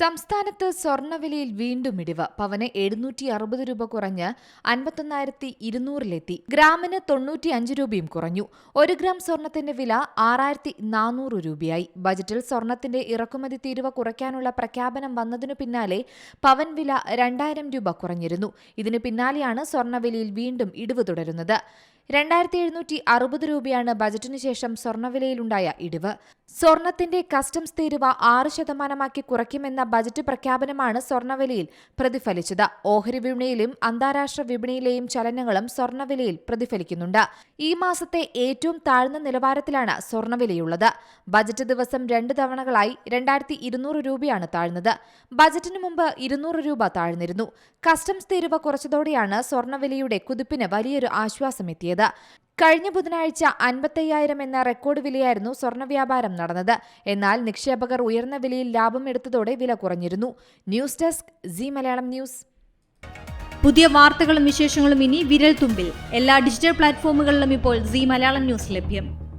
സംസ്ഥാനത്ത് സ്വർണവിലയിൽ വീണ്ടും ഇടിവ്. പവന് എഴുന്നൂറ്റി അറുപത് രൂപ കുറഞ്ഞ് അൻപത്തൊന്നായിരത്തി ഇരുന്നൂറിലെത്തി ഗ്രാമിന് തൊണ്ണൂറ്റി അഞ്ച് രൂപയും കുറഞ്ഞു. ഒരു ഗ്രാം സ്വർണത്തിന്റെ വില ആറായിരത്തി നാനൂറ് രൂപയായി. ബജറ്റിൽ സ്വർണത്തിന്റെ ഇറക്കുമതി തീരുവ കുറയ്ക്കാനുള്ള പ്രഖ്യാപനം വന്നതിനു പിന്നാലെ പവൻ വില രണ്ടായിരം രൂപ കുറഞ്ഞിരുന്നു. ഇതിനു പിന്നാലെയാണ് സ്വർണവിലയിൽ വീണ്ടും ഇടിവ് തുടരുന്നത്. രണ്ടായിരത്തി എഴുന്നൂറ്റി അറുപത് രൂപയാണ് ബജറ്റിനു ശേഷം സ്വർണവിലയിലുണ്ടായ ഇടിവ്. സ്വർണത്തിന്റെ കസ്റ്റംസ് തീരുവ ആറ് ശതമാനമാക്കി കുറയ്ക്കുമെന്ന ബജറ്റ് പ്രഖ്യാപനമാണ് സ്വർണവിലയിൽ പ്രതിഫലിച്ചത്. ഓഹരി വിപണിയിലും അന്താരാഷ്ട്ര വിപണിയിലെയും ചലനങ്ങളും സ്വർണവിലയിൽ പ്രതിഫലിക്കുന്നുണ്ട്. ഈ മാസത്തെ ഏറ്റവും താഴ്ന്ന നിലവാരത്തിലാണ് സ്വർണവിലയുള്ളത്. ബജറ്റ് ദിവസം രണ്ട് തവണകളായി രണ്ടായിരത്തി ഇരുന്നൂറ് രൂപയാണ് താഴ്ന്നത്. ബജറ്റിന് മുമ്പ് ഇരുന്നൂറ് രൂപ താഴ്ന്നിരുന്നു. കസ്റ്റംസ് തീരുവ കുറച്ചതോടെയാണ് സ്വർണവിലയുടെ കുതിപ്പിന് വലിയൊരു ആശ്വാസമെത്തിയത്. കഴിഞ്ഞ ബുധനാഴ്ച അൻപത്തയ്യായിരം എന്ന റെക്കോർഡ് വിലയായിരുന്നു സ്വർണ വ്യാപാരം നടന്നത്. എന്നാൽ നിക്ഷേപകർ ഉയർന്ന വിലയിൽ ലാഭം എടുത്തതോടെ വില കുറഞ്ഞിരുന്നു. News desk Zee Malayalam news. പുതിയ വാർത്തകളും വിശേഷങ്ങളും ഇനി വിരൽ തുമ്പിൽ എല്ലാ ഡിജിറ്റൽ പ്ലാറ്റ്ഫോമുകളിലും ഇപ്പോൾ സി മലയാളം ന്യൂസ് ലഭ്യം.